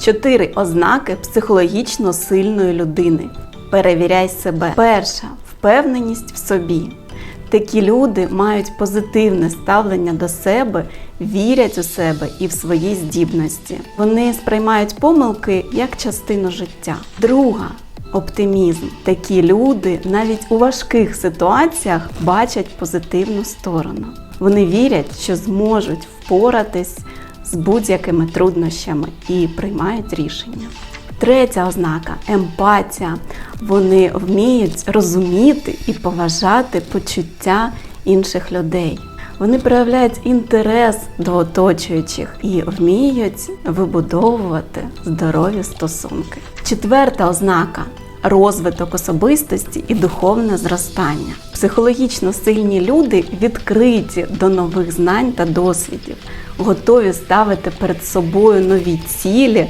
Чотири ознаки психологічно сильної людини. Перевіряй себе. Перша впевненість в собі. Такі люди мають позитивне ставлення до себе, вірять у себе і в свої здібності. Вони сприймають помилки як частину життя. Друга оптимізм. Такі люди навіть у важких ситуаціях бачать позитивну сторону. Вони вірять, що зможуть впоратись з будь-якими труднощами і приймають рішення. Третя ознака емпатія. Вони вміють розуміти і поважати почуття інших людей. Вони проявляють інтерес до оточуючих і вміють вибудовувати здорові стосунки. Четверта ознака розвиток особистості і духовне зростання. Психологічно сильні люди відкриті до нових знань та досвідів, готові ставити перед собою нові цілі